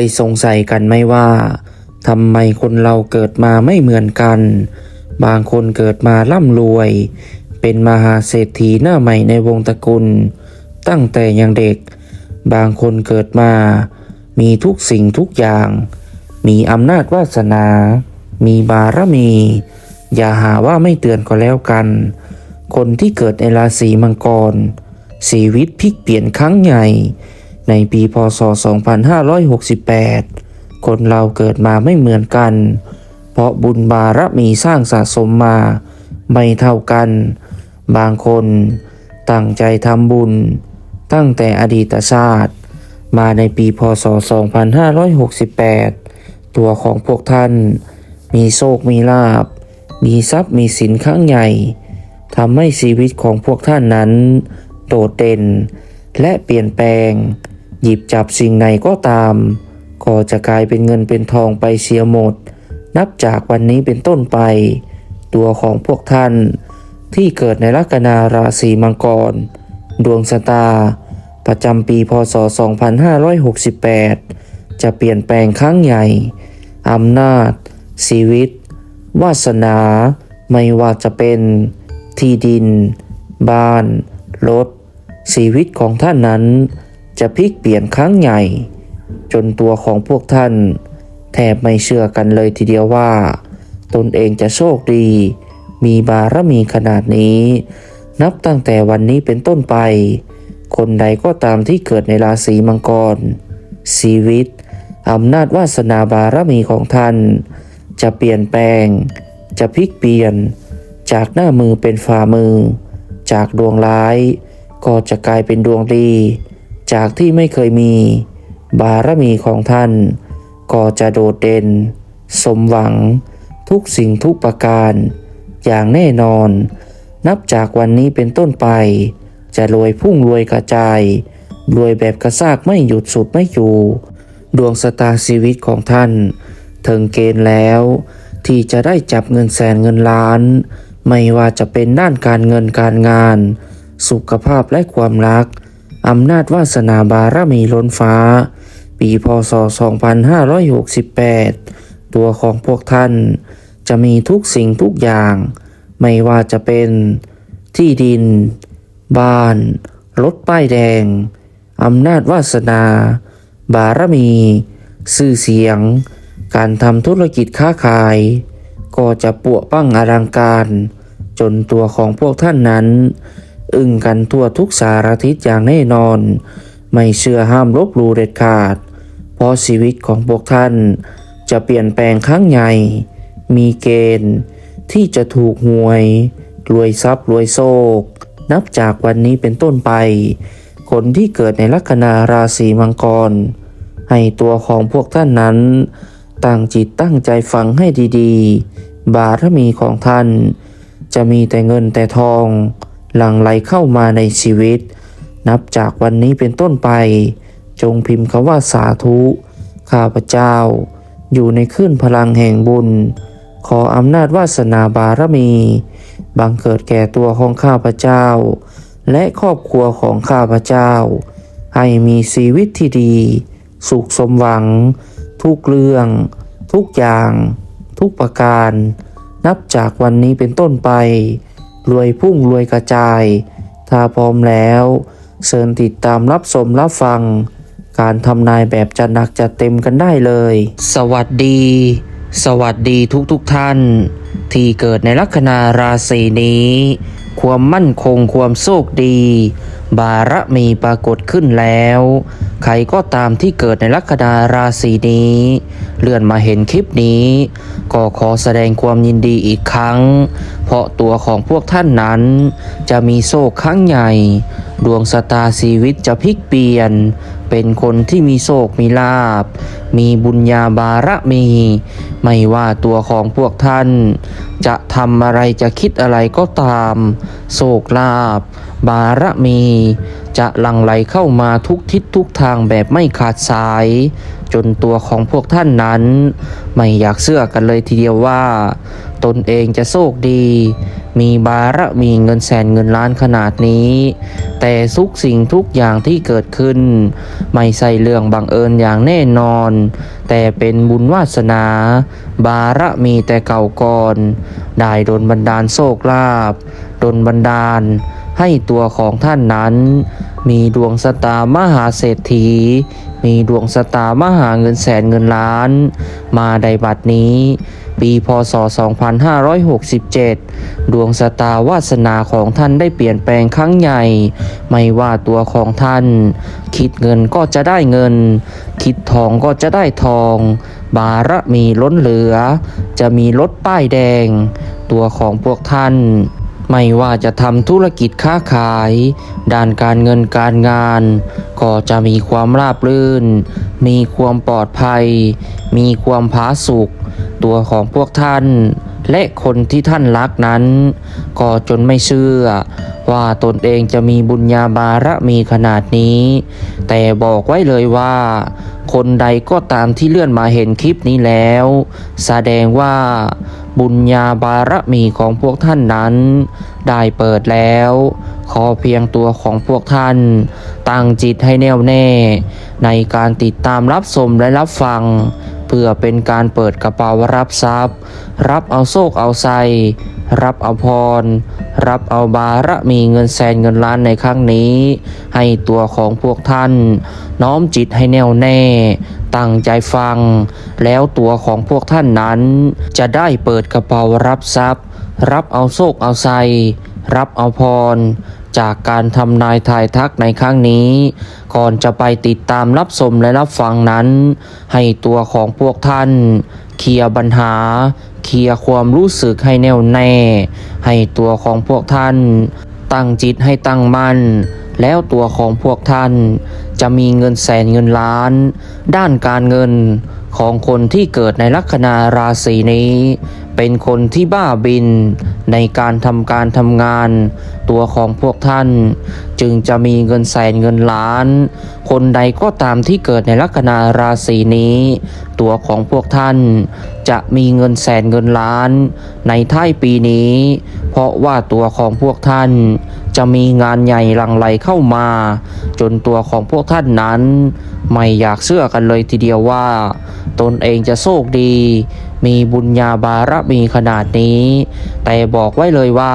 ยสงสัยกันไหมว่าทำไมคนเราเกิดมาไม่เหมือนกัน บางคนเกิดมาร่ำรวย เป็นมหาเศรษฐีหน้าใหม่ในวงตระกูล ตั้งแต่ยังเด็ก บางคนเกิดมา มีทุกสิ่งทุกอย่าง มีอำนาจวาสนา มีบารมี อย่าหาว่าไม่เตือนก็แล้วกัน คนที่เกิดในราศีมังกร ชีวิตพลิกเปลี่ยนครั้งใหญ่ ในปีพศ 2568 คนเราเกิดมาไม่เหมือนกัน เพราะบุญบารมีสร้างสะสมมาไม่เท่ากัน บางคนตั้งใจทำบุญ ตั้งแต่อดีตชาติ มาในปีพศ 2568 ตัวของพวกท่าน มีโชคมีลาบ มีทรัพย์มีสินครั้งใหญ่ทำให้ชีวิตของพวกท่านนั้น โดดเด่น และเปลี่ยนแปลง หยิบจับสิ่งไหนก็ตาม ก็จะกลายเป็นเงินเป็นทองไปเสียหมด นับจากวันนี้เป็นต้นไป ตัวของพวกท่าน ที่เกิดในลัคนาราศีมังกร ดวงชะตา ประจำปีพศ 2568 จะเปลี่ยนแปลงครั้งใหญ่อำนาจ ชีวิต วาสนา ไม่ว่าจะเป็นที่ดิน บ้าน รถ ชีวิตของท่านนั้น จะพลิกเปลี่ยนครั้งใหญ่ จนตัวของพวกท่าน แทบไม่เชื่อกันเลยทีเดียวว่า ตนเองจะโชคดี มีบารมีขนาดนี้ นับตั้งแต่วันนี้เป็นต้นไป คนใดก็ตามที่เกิดในราศีมังกร ชีวิตอำนาจวาสนาบารมีของท่าน จะเปลี่ยนแปลง จะพลิกเปลี่ยน จากหน้ามือเป็นฝ่ามือ จากดวงร้าย ก็จะกลายเป็นดวงดี จากที่ไม่เคยมี บารมีของท่าน ก็จะโดดเด่น สมหวัง ทุกสิ่งทุกประการ อย่างแน่นอน นับจากวันนี้เป็นต้นไป จะรวยพุ่งรวยกระจาย รวยแบบกระซากไม่หยุดสุดไม่อยู่ ดวงสตาร์ชีวิตของท่าน ถึงเกณฑ์แล้ว ที่จะได้จับเงินแสนเงินล้าน ไม่ว่าจะเป็นด้านการเงินการงาน สุขภาพและความรัก อำนาจวาสนาบารมีล้นฟ้า ปีพศ 2568 ตัวของพวกท่านจะมีทุกสิ่งทุกอย่าง ไม่ว่าจะเป็นที่ดิน บ้าน รถป้ายแดง อำนาจวาสนา บารมีชื่อเสียง การทำธุรกิจค้าขาย ก็จะปัวปั้งอลังการ จนตัวของพวกท่านนั้น อึ้งกันทั่วทุกสารทิศอย่างแน่นอน ไม่เชื่อห้ามลบลูเด็ดขาด เพราะชีวิตของพวกท่าน จะเปลี่ยนแปลงครั้งใหญ่ มีเกณฑ์ที่จะถูกหวย รวยทรัพย์รวยโชคนับจากวันนี้เป็นต้นไป คนที่เกิดในลัคนาราศีมังกร ให้ตัวของพวกท่านนั้น ตั้งจิตตั้งใจฟังให้ดีๆ บารมีของท่าน จะมีแต่เงินแต่ทอง หลั่งไหลเข้ามาในชีวิต นับจากวันนี้เป็นต้นไป จงพิมพ์คำว่าสาธุ ข้าพเจ้า อยู่ในคลื่นพลังแห่งบุญ ขออำนาจวาสนาบารมี บังเกิดแก่ตัวของข้าพเจ้า และครอบครัวของข้าพเจ้า ให้มีชีวิตที่ดี สุขสมหวัง ทุกเรื่อง ทุกอย่าง ทุกประการ นับจากวันนี้เป็นต้นไป รวยพุ่งรวยกระจาย ถ้าพร้อมแล้วเชิญติดตามรับชมรับฟัง การทำนายแบบจัดหนักจัดเต็มกันได้เลย สวัสดี สวัสดีทุกทุกท่าน ที่เกิดในลัคนาราศีนี้ ความมั่นคงความโชคดี บารมีปรากฏขึ้นแล้ว ใครก็ตามที่เกิดในลัคนาราศีนี้ เลื่อนมาเห็นคลิปนี้ ก็ขอแสดงความยินดีอีกครั้ง เพราะตัวของพวกท่านนั้น จะมีโชคครั้งใหญ่ ดวงสตาชีวิตจะพลิกเปลี่ยน เป็นคนที่มีโชคมีลาบ มีบุญญาบารมี ไม่ว่าตัวของพวกท่าน จะทำอะไรจะคิดอะไรก็ตาม โชคลาภบารมี จะหลั่งไหลเข้ามาทุกทิศทุกทางแบบไม่ขาดสาย จนตัวของพวกท่านนั้น ไม่อยากเชื่อกันเลยทีเดียวว่า ตนเองจะโชคดี มีบารมีเงินแสนเงินล้านขนาดนี้ แต่ทุกสิ่งทุกอย่างที่เกิดขึ้น ไม่ใช่เรื่องบังเอิญอย่างแน่นอน แต่เป็นบุญวาสนา บารมีแต่เก่าก่อน ได้ดนบันดาลโชคลาภดนบันดาล ให้ตัวของท่านนั้น มีดวงสตามหาเศรษฐี มีดวงสตามหาเงินแสนเงินล้าน มาในบัดนี้ ปีพศ 2567 ดวงสตาวาสนาของท่านได้เปลี่ยนแปลงครั้งใหญ่ ไม่ว่าตัวของท่าน คิดเงินก็จะได้เงิน คิดทองก็จะได้ทอง บารมีล้นเหลือ จะมีรถป้ายแดง ตัวของพวกท่าน ไม่ว่าจะทำธุรกิจค้าขาย ด้านการเงินการงาน ก็จะมีความราบรื่น มีความปลอดภัย มีความผาสุกตัวของพวกท่าน และคนที่ท่านรักนั้น ก็จนไม่เชื่อ ว่าตนเองจะมีบุญญาบารมีขนาดนี้ แต่บอกไว้เลยว่า คนใดก็ตามที่เลื่อนมาเห็นคลิปนี้แล้ว แสดงว่าบุญญาบารมีของพวกท่านนั้น ได้เปิดแล้ว ขอเพียงตัวของพวกท่าน ตั้งจิตให้แน่วแน่ ในการติดตามรับชมและรับฟัง เพื่อเป็นการเปิดกระเป๋ารับทรัพย์ รับเอาโชคเอาไซรับเอาพร รับเอาบาระมีเงินแสนเงินล้านในครั้งนี้ ให้ตัวของพวกท่าน น้อมจิตให้แน่วแน่ ตั้งใจฟัง แล้วตัวของพวกท่านนั้น จะได้เปิดกระเป๋ารับทรัพย์ รับเอาโชคเอาไซรับเอาพร จากการทำนายทายทักในครั้งนี้ ก่อนจะไปติดตามรับชมและรับฟังนั้น ให้ตัวของพวกท่าน เคลียร์ปัญหา เคลียร์ความรู้สึกให้แน่วแน่ ให้ตัวของพวกท่าน ตั้งจิตให้ตั้งมั่น แล้วตัวของพวกท่าน จะมีเงินแสนเงินล้าน ด้านการเงิน ของคนที่เกิดในลัคนาราศีนี้ เป็นคนที่บ้าบิน ในการทำการทำงาน ตัวของพวกท่าน จึงจะมีเงินแสนเงินล้าน คนใดก็ตามที่เกิดในลัคนาราศีนี้ ตัวของพวกท่าน จะมีเงินแสนเงินล้าน ในท้ายปีนี้ เพราะว่าตัวของพวกท่าน จะมีงานใหญ่หลังไหลเข้ามา จนตัวของพวกท่านนั้น ไม่อยากเชื่อกันเลยทีเดียวว่า ตนเองจะโชคดี มีบุญญาบารมีขนาดนี้ แต่บอกไว้เลยว่า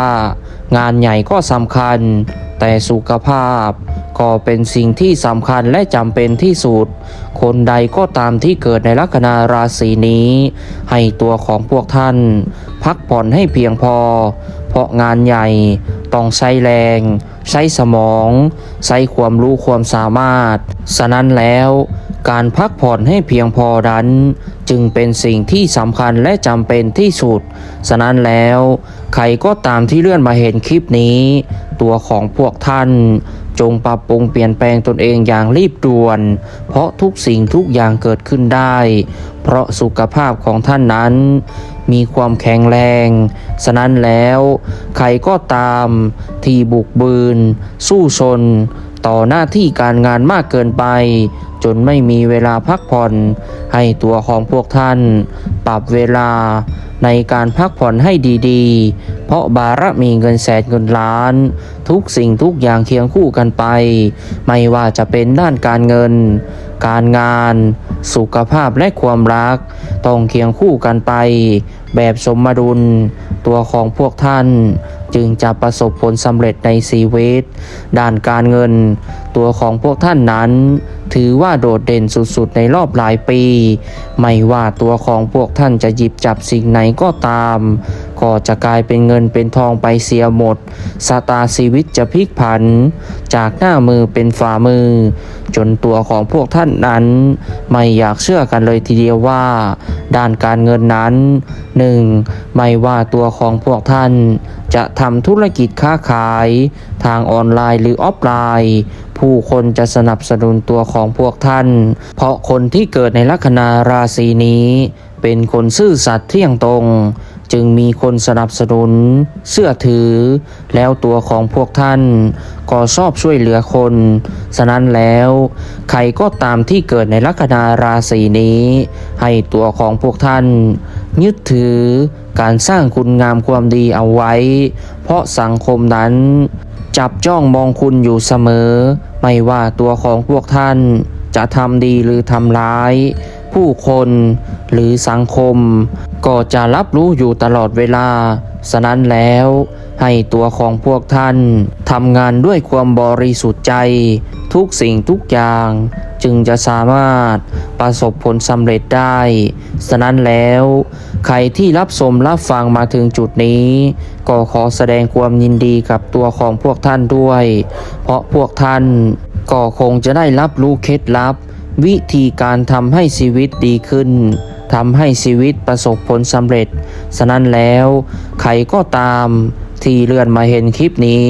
งานใหญ่ก็สำคัญ แต่สุขภาพ ก็เป็นสิ่งที่สำคัญและจำเป็นที่สุด คนใดก็ตามที่เกิดในลัคนาราศีนี้ ให้ตัวของพวกท่าน พักผ่อนให้เพียงพอ เพราะงานใหญ่ ต้องใช้แรง ใช้สมอง ใช้ความรู้ความสามารถ ฉะนั้นแล้วการพักผ่อนให้เพียงพอนั้น จึงเป็นสิ่งที่สำคัญและจำเป็นที่สุด ฉะนั้นแล้ว ใครก็ตามที่เลื่อนมาเห็นคลิปนี้ ตัวของพวกท่าน จงปรับปรุงเปลี่ยนแปลงตนเองอย่างรีบด่วน เพราะทุกสิ่งทุกอย่างเกิดขึ้นได้ เพราะสุขภาพของท่านนั้น มีความแข็งแรง ฉะนั้นแล้วใครก็ตามที่บุกบืน สู้ชน ต่อหน้าที่การงานมากเกินไป จนไม่มีเวลาพักผ่อน ให้ตัวของพวกท่าน ปรับเวลา ในการพักผ่อนให้ดีๆ เพราะบารมีเงินแสนเงินล้าน ทุกสิ่งทุกอย่างเคียงคู่กันไป ไม่ว่าจะเป็นด้านการเงิน การงาน สุขภาพและความรัก ต้องเคียงคู่กันไป แบบสมดุล ตัวของพวกท่าน จึงจะประสบผลสำเร็จในชีวิต ด้านการเงิน ตัวของพวกท่านนั้น ถือว่าโดดเด่นสุดๆในรอบหลายปี ไม่ว่าตัวของพวกท่านจะหยิบจับสิ่งไหนก็ตาม ก็จะกลายเป็นเงินเป็นทองไปเสียหมดสตาชีวิตจะพลิกผัน จากหน้ามือเป็นฝ่ามือ จนตัวของพวกท่านนั้น ไม่อยากเชื่อกันเลยทีเดียวว่า ด้านการเงินนั้นหนึ่งไม่ว่าตัวของพวกท่าน จะทำธุรกิจค้าขายทางออนไลน์หรือออฟไลน์ ผู้คนจะสนับสนุนตัวของพวกท่าน เพราะคนที่เกิดในลัคนาราศีนี้ เป็นคนซื่อสัตย์เที่ยงตรง จึงมีคนสนับสนุนเชื่อถือ แล้วตัวของพวกท่าน ก็ชอบช่วยเหลือคน ฉะนั้นแล้ว ใครก็ตามที่เกิดในลัคนาราศีนี้ ให้ตัวของพวกท่าน ยึดถือการสร้างคุณงามความดีเอาไว้ เพราะสังคมนั้น จับจ้องมองคุณอยู่เสมอ ไม่ว่าตัวของพวกท่านจะทำดีหรือทำร้าย ผู้คนหรือสังคม ก็จะรับรู้อยู่ตลอดเวลา ฉะนั้นแล้วให้ตัวของพวกท่านทำงานด้วยความบริสุทธิ์ใจ ทุกสิ่งทุกอย่าง จึงจะสามารถประสบผลสำเร็จได้ ฉะนั้นแล้ว ใครที่รับชมรับฟังมาถึงจุดนี้ ก็ขอแสดงความยินดีกับตัวของพวกท่านด้วย เพราะพวกท่านก็คงจะได้รับรู้เคล็ดลับ วิธีการทำให้ชีวิตดีขึ้นทำให้ชีวิตประสบผลสำเร็จ ฉะนั้นแล้วใครก็ตามที่เลื่อนมาเห็นคลิปนี้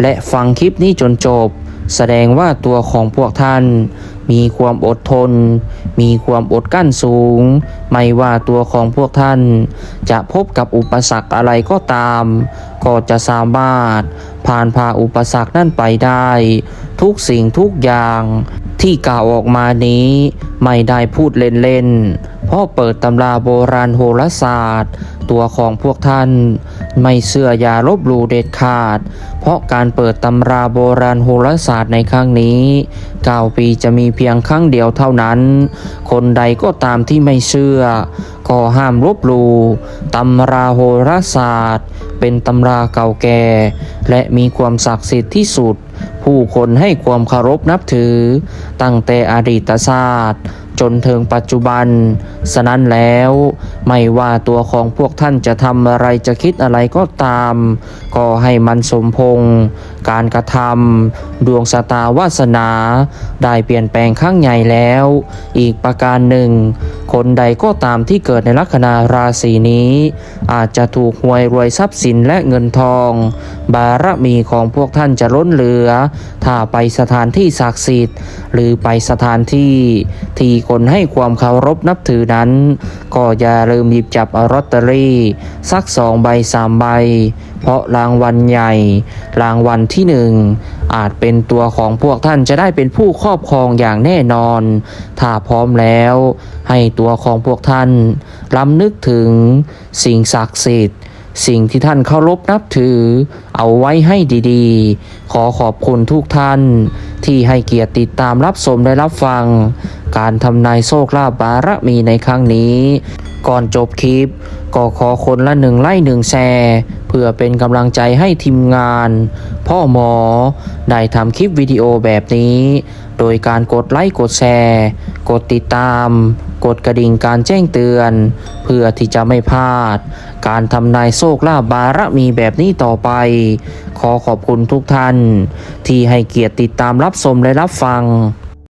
และฟังคลิปนี้จนจบ แสดงว่าตัวของพวกท่าน มีความอดทน มีความอดกั้นสูง ไม่ว่าตัวของพวกท่าน จะพบกับอุปสรรคอะไรก็ตาม ก็จะสามารถผ่านพาอุปสรรคนั่นไปได้ ทุกสิ่งทุกอย่าง ที่กล่าวออกมานี้ไม่ได้พูดเล่นๆ เพราะเปิดตำราโบราณโหราศาสตร์ ตัวของพวกท่าน ไม่เชื่ออย่าลบหลู่เด็ดขาด เพราะการเปิดตำราโบราณโหราศาสตร์ในครั้งนี้9ปีจะมีเพียงครั้งเดียวเท่านั้น คนใดก็ตามที่ไม่เชื่อ ก็ห้ามลบหลู่ตำราโหราศาสตร์ เป็นตำราเก่าแก่ และมีความศักดิ์สิทธิ์ที่สุด ผู้คนให้ความเคารพนับถือ ตั้งแต่อดีตศาสตร์ จนถึงปัจจุบันฉะนั้นแล้ว ไม่ว่าตัวของพวกท่านจะทำอะไรจะคิดอะไรก็ตาม ก็ให้มันสมพง การกระทำดวงชะตาวาสนา ได้เปลี่ยนแปลงข้างใหญ่แล้ว อีกประการหนึ่ง คนใดก็ตามที่เกิดในลัคนาราศีนี้ อาจจะถูกหวยรวยทรัพย์สินและเงินทองบารมีของพวกท่านจะล้นเหลือ ถ้าไปสถานที่ศักดิ์สิทธิ์ หรือไปสถานที่ที่คนให้ความเคารพนับถือนั้น ก็อย่าลืมหยิบจับอาลอตเตอรี่สักสองใบสามใบ เพราะรางวัลใหญ่ รางวัลที่หนึ่งอาจเป็นตัวของพวกท่านจะได้เป็นผู้ครอบครองอย่างแน่นอน ถ้าพร้อมแล้ว ให้ตัวของพวกท่านลำนึกถึงสิ่งศักดิ์สิทธิ์ สิ่งที่ท่านเคารพนับถือ เอาไว้ให้ดีๆ ขอขอบคุณทุกท่าน ที่ให้เกียรติติดตามรับชมและรับฟัง การทำนายโชคลาภบารมีในครั้งนี้ ก่อนจบคลิป ก็ขอคนละหนึ่งไล่หนึ่งแชร์เพื่อเป็นกำลังใจให้ทีมงาน พ่อหมอ ได้ทำคลิปวิดีโอแบบนี้ โดยการกดไลค์กดแชร์ กดติดตาม กดกระดิ่งการแจ้งเตือน เพื่อที่จะไม่พลาด การทำนายโชคลาภบารมีแบบนี้ต่อไป ขอขอบคุณทุกท่าน ที่ให้เกียรติติดตามรับชมและรับฟัง